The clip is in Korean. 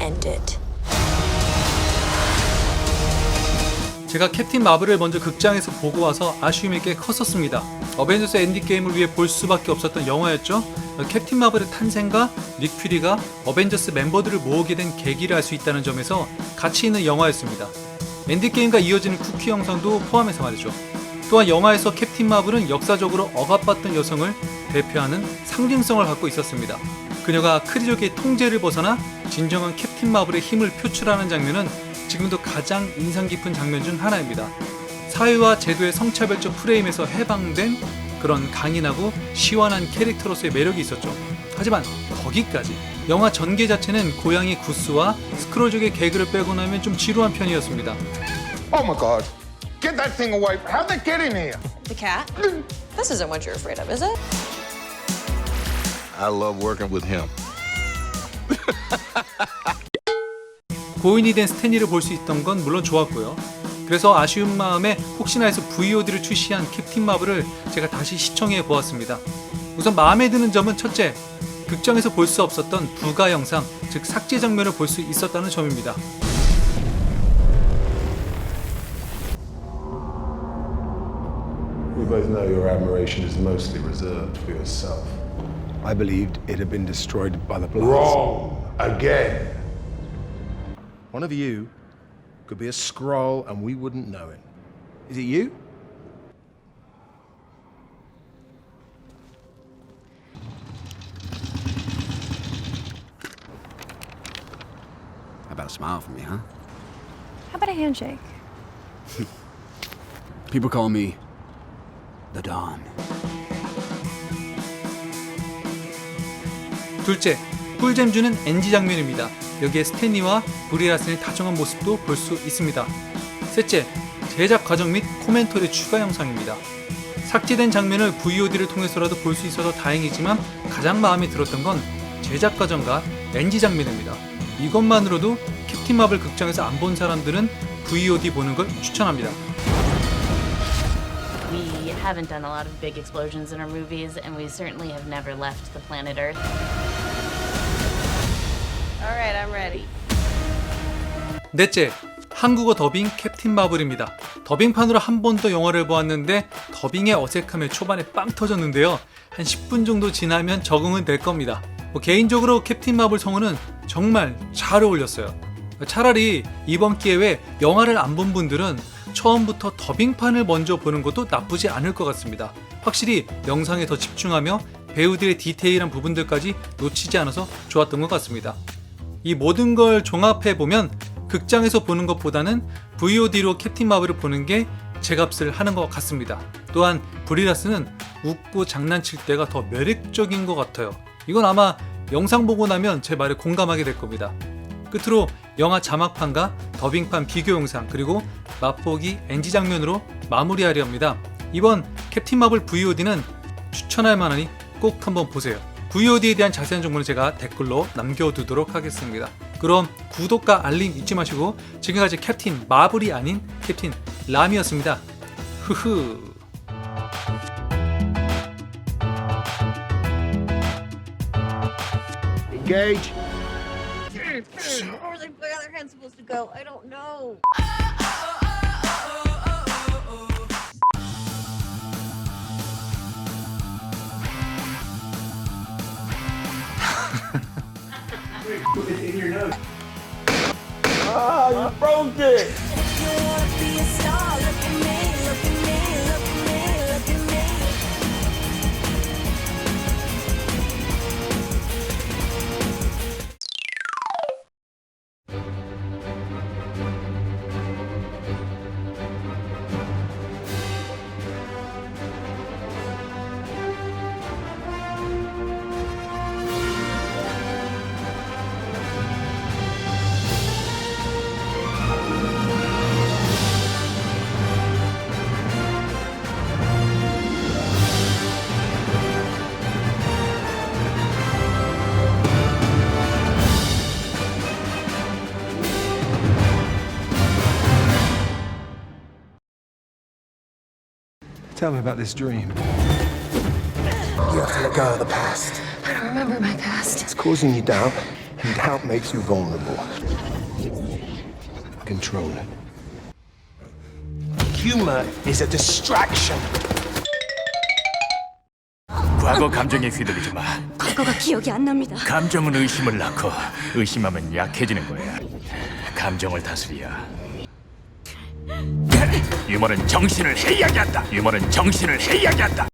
end it. 제가 캡틴 마블을 먼저 극장에서 보고 와서 아쉬움이 꽤 컸었습니다. 어벤져스 엔딩게임을 위해 볼 수밖에 없었던 영화였죠. 캡틴 마블의 탄생과 닉 퓨리가 어벤져스 멤버들을 모으게 된 계기를 알 수 있다는 점에서 가치 있는 영화였습니다. 엔딩게임과 이어지는 쿠키 영상도 포함해서 말이죠. 또한 영화에서 캡틴 마블은 역사적으로 억압받던 여성을 대표하는 상징성을 갖고 있었습니다. 그녀가 크리족의 통제를 벗어나 진정한 캡틴 마블의 힘을 표출하는 장면은 지금도 가장 인상 깊은 장면 중 하나입니다. 사회와 제도의 성차별적 프레임에서 해방된 그런 강인하고 시원한 캐릭터로서의 매력이 있었죠. 하지만 거기까지 영화 전개 자체는 고양이 구스와 스크롤족의 개그를 빼고 나면 좀 지루한 편이었습니다. Oh my God. Get that thing away. How'd that get in here? The cat? This isn't what you're afraid of, is it? I love working with him. 고인이 된 스탠리를 볼 수 있던 건 물론 좋았고요. 그래서 아쉬운 마음에 혹시나 해서 VOD를 출시한 캡틴 마블을 제가 다시 시청해 보았습니다. 우선 마음에 드는 점은 첫째, 극장에서 볼 수 없었던 부가 영상, 즉 삭제 장면을 볼 수 있었다는 점입니다. We both know your admiration is mostly reserved for yourself. I believed it had been destroyed by the blast. Wrong again. One of you could be a scroll and we wouldn't know it. Is it you? How about a smile from me, huh? How about a handshake? People call me the Don. 둘째, 꿀잼 주는 NG 장면입니다. 여기에 스탠리와 브리라슨의 다정한 모습도 볼 수 있습니다. 셋째, 제작 과정 및 코멘터리 추가 영상입니다. 삭제된 장면을 VOD를 통해서라도 볼 수 있어서 다행이지만 가장 마음에 들었던 건 제작 과정과 NG 장면입니다. 이것만으로도 캡틴 마블 극장에서 안 본 사람들은 VOD 보는 걸 추천합니다. We haven't done a lot of big explosions in our movies, and we certainly have never left the planet Earth. All right, I'm ready. 넷째, 한국어 더빙 캡틴 마블입니다. 더빙판으로 한 번 더 영화를 보았는데 더빙의 어색함에 초반에 빵 터졌는데요. 한 10분 정도 지나면 적응은 될 겁니다. 뭐 개인적으로 캡틴 마블 성우는 정말 잘 어울렸어요. 차라리 이번 기회에 영화를 안 본 분들은 처음부터 더빙판을 먼저 보는 것도 나쁘지 않을 것 같습니다. 확실히 영상에 더 집중하며 배우들의 디테일한 부분들까지 놓치지 않아서 좋았던 것 같습니다. 이 모든 걸 종합해 보면 극장에서 보는 것보다는 VOD로 캡틴 마블을 보는 게 제값을 하는 것 같습니다. 또한 브리라스는 웃고 장난칠 때가 더 매력적인 것 같아요. 이건 아마 영상 보고 나면 제 말에 공감하게 될 겁니다. 끝으로 영화 자막판과 더빙판 비교 영상 그리고 맛보기 NG 장면으로 마무리하려 합니다. 이번 캡틴 마블 VOD는 추천할 만하니 꼭 한번 보세요. VOD에 대한 자세한 정보는 제가 댓글로 남겨두도록 하겠습니다. 그럼 구독과 알림 잊지 마시고 지금까지 캡틴 마블이 아닌 캡틴 람이었습니다. 흐흐. Engage. Where's my other hand supposed to go? I don't know. It's in your nose. Ah, you broke it! Tell me about this dream. You have to let go of the past. I don't remember my past. It's causing you doubt. And doubt makes you vulnerable. Control it. Humor is a distraction. 과거 감정에 휘둘리지 마. 과거가 기억이 안 납니다. 감정은 의심을 낳고 의심하면 약해지는 거야. 감정을 다스려. 유머는 정신을 한다. 유머는 정신을 한다.